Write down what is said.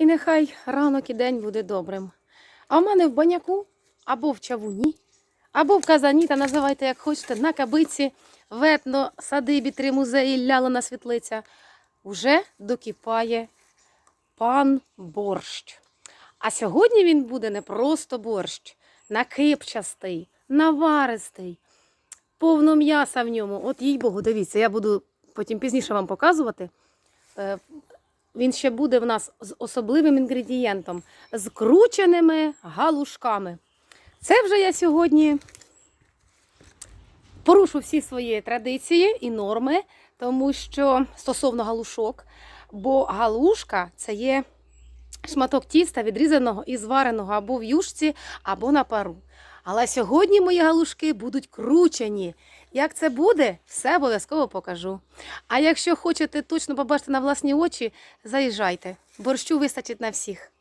І нехай ранок і день буде добрим. А в мене в баняку або в чавуні, або в казані, та називайте як хочете, на кабиці, ветно, садибі, три музеї, лялина світлиця. Уже докипає пан борщ. А сьогодні він буде не просто борщ, накипчастий, наваристий, повно м'яса в ньому. От їй Богу, дивіться, я буду потім пізніше вам показувати. Він ще буде в нас з особливим інгредієнтом, з галушками. Це вже я сьогодні порушу всі свої традиції і норми, тому що стосовно галушок, бо галушка це є шматок тіста, відрізаного і звареного або в юшці, або на пару. Але сьогодні мої галушки будуть кручені. Як це буде, все обов'язково покажу. А якщо хочете точно побачити на власні очі, заїжджайте. Борщу вистачить на всіх.